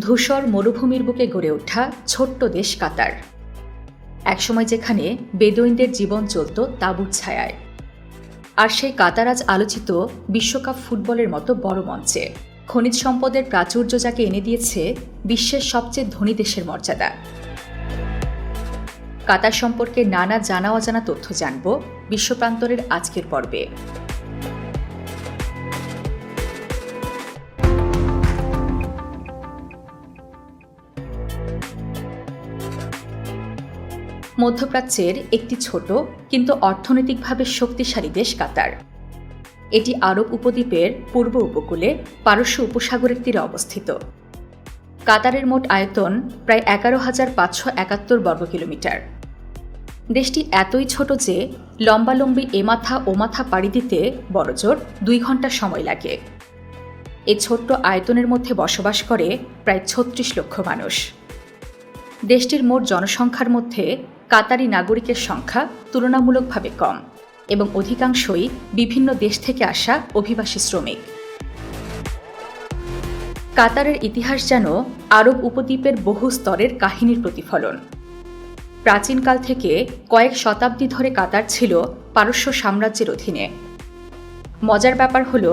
ধূসর মরুভূমির বুকে গড়ে ওঠা ছোট্ট দেশ কাতার। একসময় যেখানে বেদুইনদের জীবন চলত তাঁবুর ছায়ায়। আর সেই কাতার আজ আলোচিত বিশ্বকাপ ফুটবলের মতো বড় মঞ্চে। খনিজ সম্পদের প্রাচুর্য যাকে এনে দিয়েছে বিশ্বের সবচেয়ে ধনী দেশের মর্যাদা। কাতার সম্পর্কে নানা জানা অজানা তথ্য জানব বিশ্বপ্রান্তরের আজকের পর্বে। মধ্যপ্রাচ্যের একটি ছোট কিন্তু অর্থনৈতিকভাবে শক্তিশালী দেশ কাতার। এটি আরব উপদ্বীপের পূর্ব উপকূলে পারস্য উপসাগরের তীরে অবস্থিত। কাতারের মোট আয়তন প্রায় এগারো হাজার পাঁচশো একাত্তর বর্গ কিলোমিটার দেশটি এতই ছোট যে লম্বালম্বি এ মাথা ও মাথা পাড়ি দিতে বড়জোর দুই ঘণ্টা সময় লাগে। এই ছোট্ট আয়তনের মধ্যে বসবাস করে প্রায় ছত্রিশ লক্ষ মানুষ। দেশটির মোট জনসংখ্যার মধ্যে কাতারি নাগরিকের সংখ্যা তুলনামূলকভাবে কম এবং অধিকাংশই বিভিন্ন দেশ থেকে আসা অভিবাসী শ্রমিক। কাতারের ইতিহাস যেন আরব উপদ্বীপের বহু স্তরের কাহিনীর প্রতিফলন। প্রাচীনকাল থেকে কয়েক শতাব্দী ধরে কাতার ছিল পারস্য সাম্রাজ্যের অধীনে। মজার ব্যাপার হল,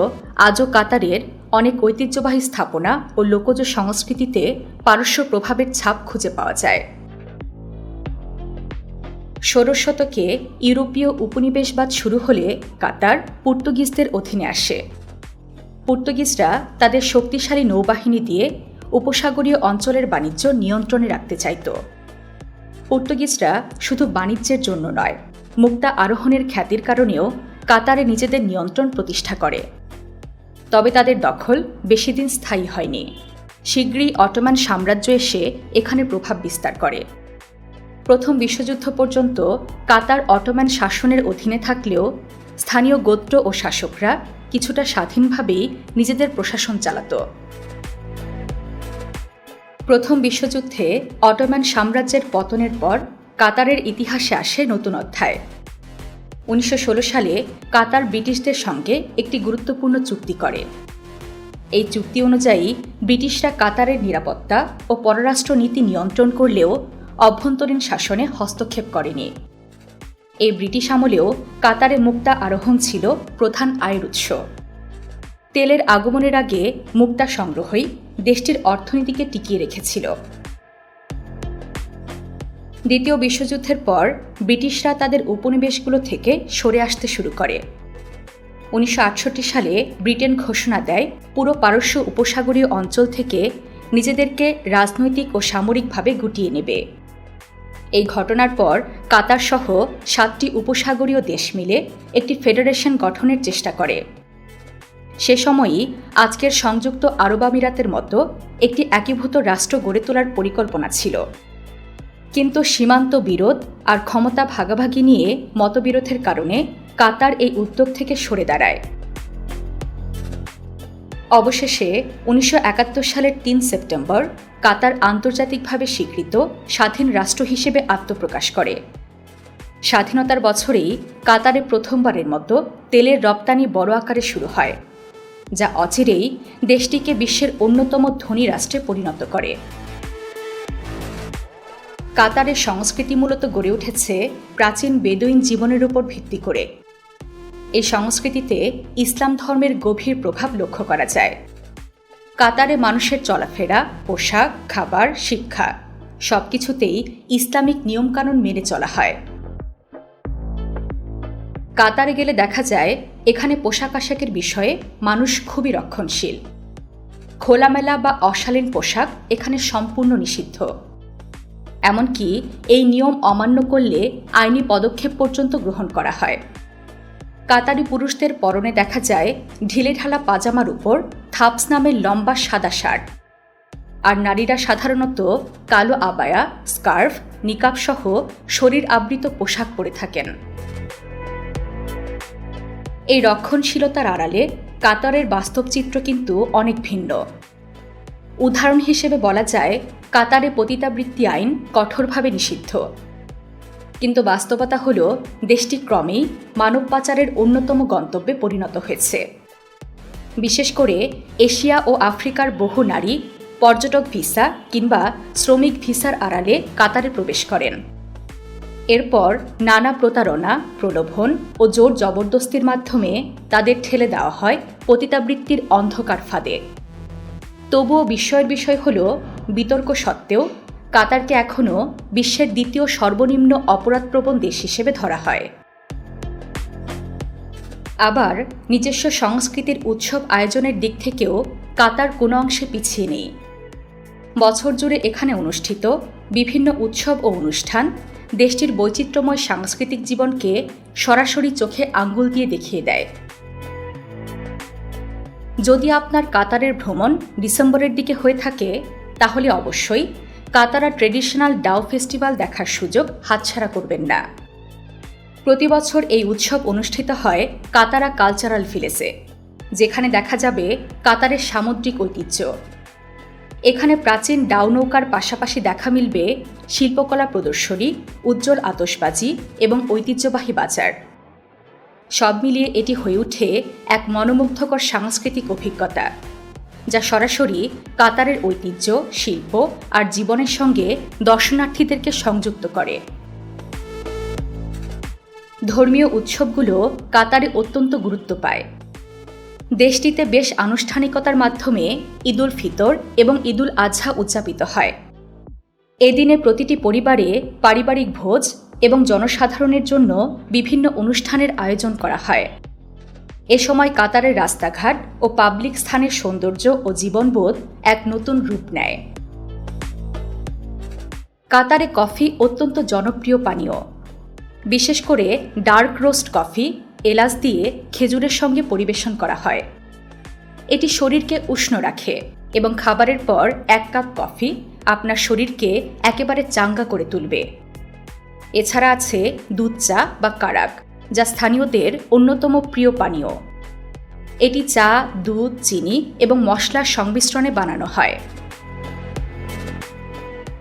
আজও কাতারের অনেক ঐতিহ্যবাহী স্থাপনা ও লোকজ সংস্কৃতিতে পারস্য প্রভাবের ছাপ খুঁজে পাওয়া যায়। ষোড়শ শতকে ইউরোপীয় উপনিবেশবাদ শুরু হলে কাতার পর্তুগিজদের অধীনে আসে। পর্তুগিজরা তাদের শক্তিশালী নৌবাহিনী দিয়ে উপসাগরীয় অঞ্চলের বাণিজ্য নিয়ন্ত্রণে রাখতে চাইত। পর্তুগিজরা শুধু বাণিজ্যের জন্য নয়, মুক্তা আরোহণের খ্যাতির কারণেও কাতারে নিজেদের নিয়ন্ত্রণ প্রতিষ্ঠা করে। তবে তাদের দখল বেশি দিন স্থায়ী হয়নি। শীঘ্রই অটোমান সাম্রাজ্য এসে এখানে প্রভাব বিস্তার করে। প্রথম বিশ্বযুদ্ধ পর্যন্ত কাতার অটোম্যান শাসনের অধীনে থাকলেও স্থানীয় গোত্র ও শাসকরা কিছুটা স্বাধীনভাবেই নিজেদের প্রশাসন চালাত। প্রথম বিশ্বযুদ্ধে অটোম্যান সাম্রাজ্যের পতনের পর কাতারের ইতিহাসে আসে নতুন অধ্যায়। উনিশশো ষোলো সালে কাতার ব্রিটিশদের সঙ্গে একটি গুরুত্বপূর্ণ চুক্তি করে। এই চুক্তি অনুযায়ী ব্রিটিশরা কাতারের নিরাপত্তা ও পররাষ্ট্র নীতি নিয়ন্ত্রণ করলেও অভ্যন্তরীণ শাসনে হস্তক্ষেপ করেনি। এই ব্রিটিশ আমলেও কাতারে মুক্তা আরোহণ ছিল প্রধান আয়ের উৎস। তেলের আগমনের আগে মুক্তা সংগ্রহই দেশটির অর্থনীতিকে টিকিয়ে রেখেছিল। দ্বিতীয় বিশ্বযুদ্ধের পর ব্রিটিশরা তাদের উপনিবেশগুলো থেকে সরে আসতে শুরু করে। উনিশশো আটষট্টি সালে ব্রিটেন ঘোষণা দেয়, পুরো পারস্য উপসাগরীয় অঞ্চল থেকে নিজেদেরকে রাজনৈতিক ও সামরিকভাবে গুটিয়ে নেবে। এই ঘটনার পর কাতার সহ সাতটি উপসাগরীয় দেশ মিলে একটি ফেডারেশন গঠনের চেষ্টা করে। সে সময়ই আজকের সংযুক্ত আরব আমিরাতের মতো একটি একীভূত রাষ্ট্র গড়ে তোলার পরিকল্পনা ছিল। কিন্তু সীমান্ত বিরোধ আর ক্ষমতা ভাগাভাগি নিয়ে মতবিরোধের কারণে কাতার এই উদ্যোগ থেকে সরে দাঁড়ায়। অবশেষে উনিশশো একাত্তর সালের তিন সেপ্টেম্বর কাতার আন্তর্জাতিকভাবে স্বীকৃত স্বাধীন রাষ্ট্র হিসেবে আত্মপ্রকাশ করে। স্বাধীনতার বছরেই কাতারে প্রথমবারের মতো তেলের রপ্তানি বড় আকারে শুরু হয়, যা অচিরেই দেশটিকে বিশ্বের অন্যতম ধনী রাষ্ট্রে পরিণত করে। কাতারের সংস্কৃতি মূলত গড়ে উঠেছে প্রাচীন বেদুইন জীবনের উপর ভিত্তি করে। এই সংস্কৃতিতে ইসলাম ধর্মের গভীর প্রভাব লক্ষ্য করা যায়। কাতারে মানুষের চলাফেরা, পোশাক, খাবার, শিক্ষা, সবকিছুতেই ইসলামিক নিয়মকানুন মেনে চলা হয়। কাতারে গেলে দেখা যায়, এখানে পোশাক আশাকের বিষয়ে মানুষ খুবই রক্ষণশীল। খোলামেলা বা অশালীন পোশাক এখানে সম্পূর্ণ নিষিদ্ধ। এমনকি এই নিয়ম অমান্য করলে আইনি পদক্ষেপ পর্যন্ত গ্রহণ করা হয়। কাতারি পুরুষদের পরনে দেখা যায় ঢিলেঢালা পাজামার উপর থাপস নামের লম্বা সাদা শার্ট। আর নারীরা সাধারণত কালো আবায়া, স্কার্ফ, নিকাব সহ শরীর আবৃত পোশাক পরে থাকেন। এই রক্ষণশীলতার আড়ালে কাতারের বাস্তব চিত্র কিন্তু অনেক ভিন্ন। উদাহরণ হিসেবে বলা যায়, কাতারে পতিতাবৃত্তি আইন কঠোরভাবে নিষিদ্ধ। কিন্তু বাস্তবতা হল, দেশটি ক্রমেই মানব পাচারের অন্যতম গন্তব্যে পরিণত হয়েছে। বিশেষ করে এশিয়া ও আফ্রিকার বহু নারী পর্যটক ভিসা কিংবা শ্রমিক ভিসার আড়ালে কাতারে প্রবেশ করেন। এরপর নানা প্রতারণা, প্রলোভন ও জোর জবরদস্তির মাধ্যমে তাদের ঠেলে দেওয়া হয় পতিতাবৃত্তির অন্ধকার ফাঁদে। তবুও বিস্ময়ের বিষয় হল, বিতর্ক সত্ত্বেও কাতারকে এখনও বিশ্বের দ্বিতীয় সর্বনিম্ন অপরাধপ্রবণ দেশ হিসেবে ধরা হয়। আবার নিজস্ব সংস্কৃতির উৎসব আয়োজনের দিক থেকেও কাতার কোনো অংশে পিছিয়ে নেই। বছর জুড়ে এখানে অনুষ্ঠিত বিভিন্ন উৎসব ও অনুষ্ঠান দেশটির বৈচিত্র্যময় সাংস্কৃতিক জীবনকে সরাসরি চোখে আঙ্গুল দিয়ে দেখিয়ে দেয়। যদি আপনার কাতারের ভ্রমণ ডিসেম্বরের দিকে হয়ে থাকে, তাহলে অবশ্যই কাতারা ট্রেডিশনাল ডাও ফেস্টিভ্যাল দেখার সুযোগ হাতছাড়া করবেন না। প্রতি বছর এই উৎসব অনুষ্ঠিত হয় কাতারা কালচারাল ভিলেজে, যেখানে দেখা যাবে কাতারের সামুদ্রিক ঐতিহ্য। এখানে প্রাচীন ডাউ নৌকার পাশাপাশি দেখা মিলবে শিল্পকলা প্রদর্শনী, উজ্জ্বল আতসবাজি এবং ঐতিহ্যবাহী বাজার। সব মিলিয়ে এটি হয়ে ওঠে এক মনোমুগ্ধকর সাংস্কৃতিক অভিজ্ঞতা। যা সরাসরি কাতারের ঐতিহ্য, শিল্প আর জীবনের সঙ্গে দর্শনার্থীদেরকে সংযুক্ত করে। ধর্মীয় উৎসবগুলো কাতারে অত্যন্ত গুরুত্ব পায়। দেশটিতে বেশ আনুষ্ঠানিকতার মাধ্যমে ঈদুল ফিতর এবং ঈদুল আজহা উদযাপিত হয়। এদিনে প্রতিটি পরিবারে পারিবারিক ভোজ এবং জনসাধারণের জন্য বিভিন্ন অনুষ্ঠানের আয়োজন করা হয়। এ সময় কাতারের রাস্তাঘাট ও পাবলিক স্থানের সৌন্দর্য ও জীবনবোধ এক নতুন রূপ নেয়। কাতারে কফি অত্যন্ত জনপ্রিয় পানীয়। বিশেষ করে ডার্ক রোস্ট কফি, এলাচ দিয়ে খেজুরের সঙ্গে পরিবেশন করা হয়। এটি শরীরকে উষ্ণ রাখে এবং খাবারের পর এক কাপ কফি আপনার শরীরকে একেবারে চাঙ্গা করে তুলবে। এছাড়া আছে দুধ চা বা কারাক। যা স্থানীয়দের অন্যতম প্রিয় পানীয়। এটি চা, দুধ, চিনি এবং মশলার সংমিশ্রণে বানানো হয়।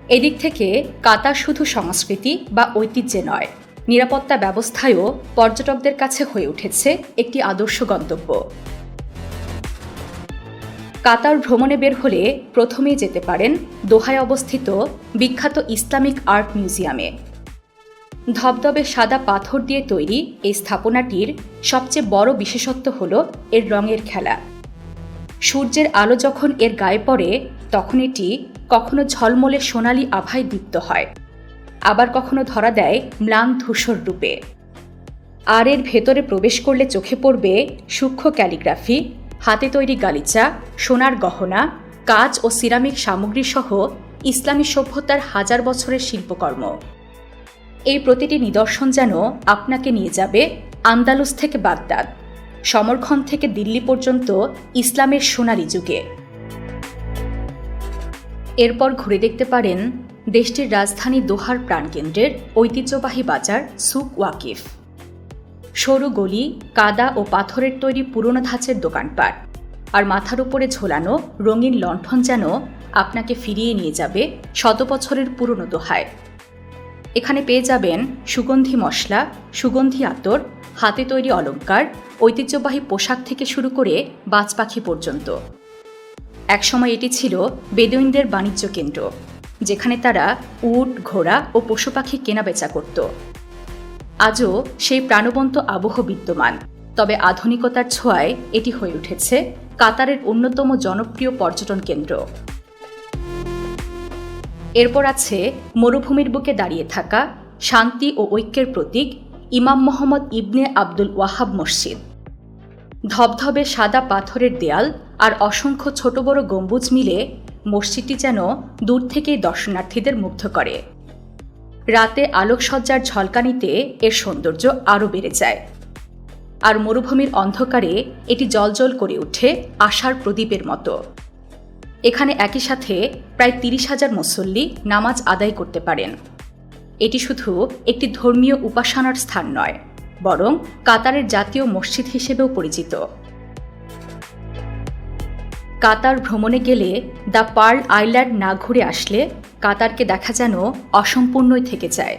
এদিক থেকে কাতার শুধু সংস্কৃতি বা ঐতিহ্যে নয়, নিরাপত্তা ব্যবস্থায়ও পর্যটকদের কাছে হয়ে উঠেছে একটি আদর্শ গন্তব্য। কাতার ভ্রমণে বের হলে প্রথমেই যেতে পারেন দোহায় অবস্থিত বিখ্যাত ইসলামিক আর্ট মিউজিয়ামে। ধবধবে সাদা পাথর দিয়ে তৈরি এই স্থাপনাটির সবচেয়ে বড় বিশেষত্ব হল এর রঙের খেলা। সূর্যের আলো যখন এর গায়ে পড়ে, তখন এটি কখনো ঝলমলে সোনালি আভায় দীপ্ত হয়, আবার কখনো ধরা দেয় ম্লান ধূসর রূপে। আর এর ভেতরে প্রবেশ করলে চোখে পড়বে সূক্ষ্ম ক্যালিগ্রাফি, হাতে তৈরি গালিচা, সোনার গহনা কাজ ও সিরামিক সামগ্রী সহ ইসলামী সভ্যতার হাজার বছরের শিল্পকর্ম। এই প্রতিটি নিদর্শন যেন আপনাকে নিয়ে যাবে আন্দালুস থেকে বাগদাদ সমরক্ষণ থেকে দিল্লি পর্যন্ত ইসলামের সোনালি যুগে। এরপর ঘুরে দেখতে পারেন দেশটির রাজধানী দোহার প্রাণকেন্দ্রের ঐতিহ্যবাহী বাজার সুক ওয়াকিফ। সরু গলি, কাদা ও পাথরের তৈরি পুরনো ধাঁচের দোকানপাট আর মাথার উপরে ঝোলানো রঙিন লণ্ঠন যেন আপনাকে ফিরিয়ে নিয়ে যাবে শত বছরের পুরনো দোহায়। এখানে পেয়ে যাবেন সুগন্ধি মশলা, সুগন্ধি আতর, হাতে তৈরি অলঙ্কার ঐতিহ্যবাহী পোশাক থেকে শুরু করে বাজ পাখি পর্যন্ত। একসময় এটি ছিল বেদুইনদের বাণিজ্য কেন্দ্র, যেখানে তারা উট, ঘোড়া ও পশু পাখি কেনাবেচা করত। আজও সেই প্রাণবন্ত আবহ বিদ্যমান, তবে আধুনিকতার ছোঁয়ায় এটি হয়ে উঠেছে কাতারের অন্যতম জনপ্রিয় পর্যটন কেন্দ্র। এরপর আছে মরুভূমির বুকে দাঁড়িয়ে থাকা শান্তি ও ঐক্যের প্রতীক ইমাম মোহাম্মদ ইবনে আব্দুল ওয়াহাব মসজিদ। ধবধবে সাদা পাথরের দেয়াল আর অসংখ্য ছোট বড় গম্বুজ মিলে মসজিদটি যেন দূর থেকেই দর্শনার্থীদের মুগ্ধ করে। রাতে আলোকসজ্জার ঝলকানিতে এর সৌন্দর্য আরও বেড়ে যায়। আর মরুভূমির অন্ধকারে এটি জলজল করে ওঠে আশার প্রদীপের মতো। এখানে একই সাথে প্রায় তিরিশ হাজার মুসল্লি নামাজ আদায় করতে পারেন। এটি শুধু একটি ধর্মীয় উপাসনার স্থান নয়, বরং কাতারের জাতীয় মসজিদ হিসেবেও পরিচিত। কাতার ভ্রমণে গেলে দ্য পার্ল আইল্যান্ড না ঘুরে আসলে কাতারকে দেখা যেন অসম্পূর্ণই থেকে যায়।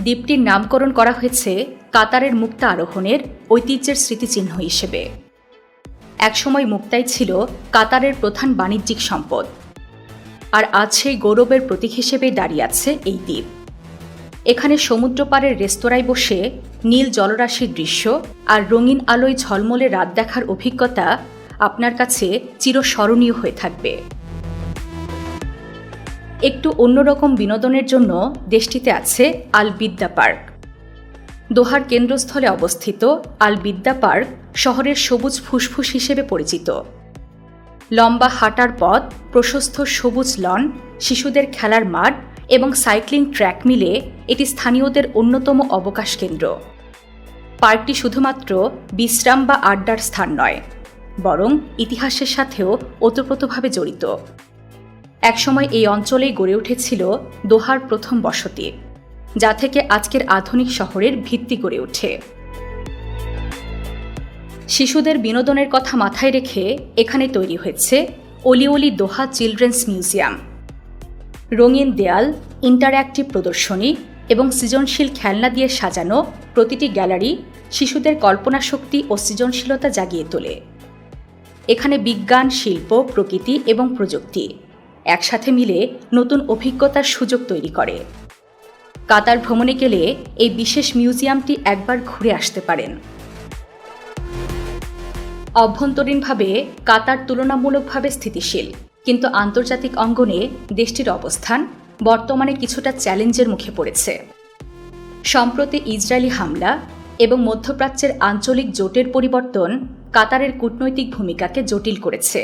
দ্বীপটির নামকরণ করা হয়েছে কাতারের মুক্তা আরোহণের ঐতিহ্যের স্মৃতিচিহ্ন হিসেবে। একসময় মুক্তাই ছিল কাতারের প্রধান বাণিজ্যিক সম্পদ। আর আজ সেই গৌরবের প্রতীক হিসেবে দাঁড়িয়ে আছে এই দ্বীপ। এখানে সমুদ্র সমুদ্রপাড়ের রেস্তোরাঁয় বসে নীল জলরাশির দৃশ্য আর রঙিন আলোয় ঝলমলে রাত দেখার অভিজ্ঞতা আপনার কাছে চিরস্মরণীয় হয়ে থাকবে। একটু অন্যরকম বিনোদনের জন্য দেশটিতে আছে আল বিদ্যা পার্ক। দোহার কেন্দ্রস্থলে অবস্থিত আল বিদ্যা পার্ক শহরের সবুজ ফুসফুস হিসেবে পরিচিত। লম্বা হাঁটার পথ, প্রশস্ত সবুজ লন, শিশুদের খেলার মাঠ এবং সাইক্লিং ট্র্যাক মিলে এটি স্থানীয়দের অন্যতম অবকাশ কেন্দ্র। পার্কটি শুধুমাত্র বিশ্রাম বা আড্ডার স্থান নয়, বরং ইতিহাসের সাথেও ওতপ্রোতভাবে জড়িত। একসময় এই অঞ্চলেই গড়ে উঠেছিল দোহার প্রথম বসতি। যা থেকে আজকের আধুনিক শহরের ভিত্তি গড়ে ওঠে। শিশুদের বিনোদনের কথা মাথায় রেখে এখানে তৈরি হয়েছে অলি অলি দোহা চিলড্রেন্স মিউজিয়াম। রঙিন দেয়াল, ইন্টারঅ্যাক্টিভ প্রদর্শনী এবং সৃজনশীল খেলনা দিয়ে সাজানো প্রতিটি গ্যালারি শিশুদের কল্পনা শক্তি ও সৃজনশীলতা জাগিয়ে তোলে। এখানে বিজ্ঞান, শিল্প, প্রকৃতি এবং প্রযুক্তি একসাথে মিলে নতুন অভিজ্ঞতার সুযোগ তৈরি করে। কাতার ভ্রমণে গেলে এই বিশেষ মিউজিয়ামটি একবার ঘুরে আসতে পারেন। অভ্যন্তরীণভাবে কাতার তুলনামূলকভাবে স্থিতিশীল, কিন্তু আন্তর্জাতিক অঙ্গনে দেশটির অবস্থান বর্তমানে কিছুটা চ্যালেঞ্জের মুখে পড়েছে। সম্প্রতি ইসরায়েলি হামলা এবং মধ্যপ্রাচ্যের আঞ্চলিক জোটের পরিবর্তন কাতারের কূটনৈতিক ভূমিকাকে জটিল করেছে।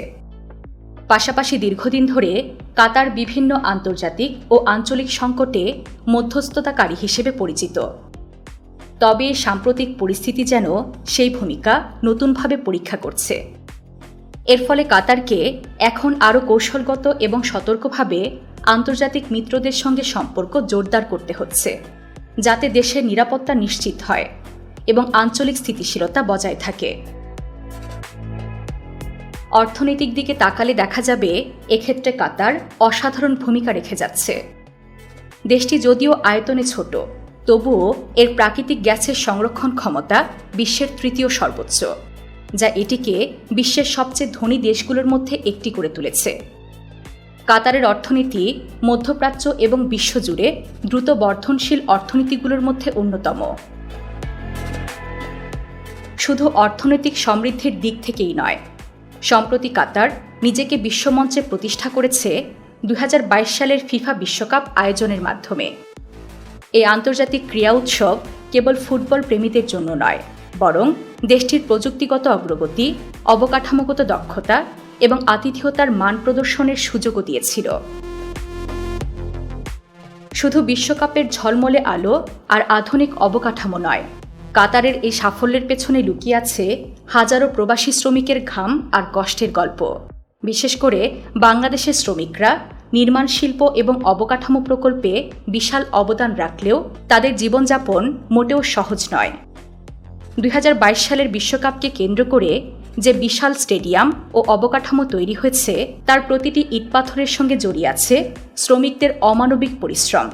পাশাপাশি দীর্ঘদিন ধরে কাতার বিভিন্ন আন্তর্জাতিক ও আঞ্চলিক সংকটে মধ্যস্থতাকারী হিসেবে পরিচিত। তবে সাম্প্রতিক পরিস্থিতি যেন সেই ভূমিকা নতুনভাবে পরীক্ষা করছে। এর ফলে কাতারকে এখন আরও কৌশলগত এবং সতর্কভাবে আন্তর্জাতিক মিত্রদের সঙ্গে সম্পর্ক জোরদার করতে হচ্ছে, যাতে দেশের নিরাপত্তা নিশ্চিত হয় এবং আঞ্চলিক স্থিতিশীলতা বজায় থাকে। অর্থনৈতিক দিকে তাকালে দেখা যাবে, এক্ষেত্রে কাতার অসাধারণ ভূমিকা রেখে যাচ্ছে। দেশটি যদিও আয়তনে ছোট, তবুও এর প্রাকৃতিক গ্যাসের সংরক্ষণ ক্ষমতা বিশ্বের তৃতীয় সর্বোচ্চ, যা এটিকে বিশ্বের সবচেয়ে ধনী দেশগুলোর মধ্যে একটি করে তুলেছে। কাতারের অর্থনীতি মধ্যপ্রাচ্য এবং বিশ্বজুড়ে দ্রুত বর্ধনশীল অর্থনীতিগুলোর মধ্যে অন্যতম। শুধু অর্থনৈতিক সমৃদ্ধির দিক থেকেই নয় সম্প্রতি কাতার নিজেকে বিশ্বমঞ্চে প্রতিষ্ঠা করেছে দু হাজার বাইশ সালের ফিফা বিশ্বকাপ আয়োজনের মাধ্যমে। এই আন্তর্জাতিক ক্রীড়া উৎসব কেবল ফুটবল প্রেমীদের জন্য নয়, বরং দেশটির প্রযুক্তিগত অগ্রগতি, অবকাঠামোগত দক্ষতা এবং আতিথেয়তার মান প্রদর্শনের সুযোগও দিয়েছিল। শুধু বিশ্বকাপের ঝলমলে আলো আর আধুনিক অবকাঠামো নয় কাতারের এই সাফল্যের পেছনে লুকিয়ে আছে হাজারো প্রবাসী শ্রমিকের ঘাম আর কষ্টের গল্প। বিশেষ করে বাংলাদেশের শ্রমিকরা নির্মাণ শিল্প এবং অবকাঠামো প্রকল্পে বিশাল অবদান রাখলেও তাদের জীবনযাপন মোটেও সহজ নয়। দুই সালের বিশ্বকাপকে কেন্দ্র করে যে বিশাল স্টেডিয়াম ও অবকাঠামো তৈরি হয়েছে, তার প্রতিটি ইটপাথরের সঙ্গে জড়িয়ে আছে শ্রমিকদের অমানবিক পরিশ্রম।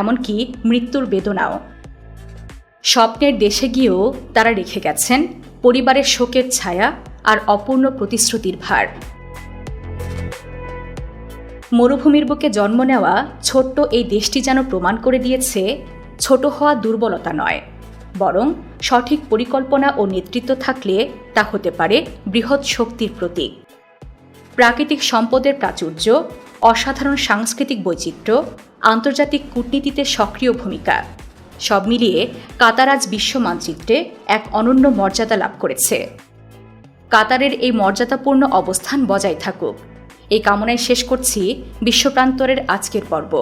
এমনকি মৃত্যুর বেদনাও। স্বপ্নের দেশে গিয়েও তারা রেখে গেছেন পরিবারের শোকের ছায়া আর অপূর্ণ প্রতিশ্রুতির ভার। মরুভূমির বুকে জন্ম নেওয়া ছোট্ট এই দেশটি যেন প্রমাণ করে দিয়েছে ছোট হওয়া দুর্বলতা নয়, বরং সঠিক পরিকল্পনা ও নেতৃত্ব থাকলে তা হতে পারে বৃহৎ শক্তির প্রতীক। প্রাকৃতিক সম্পদের প্রাচুর্য, অসাধারণ সাংস্কৃতিক বৈচিত্র্য, আন্তর্জাতিক কূটনীতিতে সক্রিয় ভূমিকা। সব মিলিয়ে কাতার আজ বিশ্ব মানচিত্রে এক অনন্য মর্যাদা লাভ করেছে। কাতারের এই মর্যাদাপূর্ণ অবস্থান বজায় থাকুক। এই কামনায় শেষ করছি বিশ্বপ্রান্তরের আজকের পর্ব।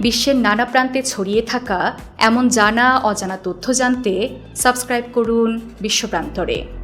বিশ্বের নানা প্রান্তে ছড়িয়ে থাকা এমন জানা অজানা তথ্য জানতে সাবস্ক্রাইব করুন বিশ্বপ্রান্তরে।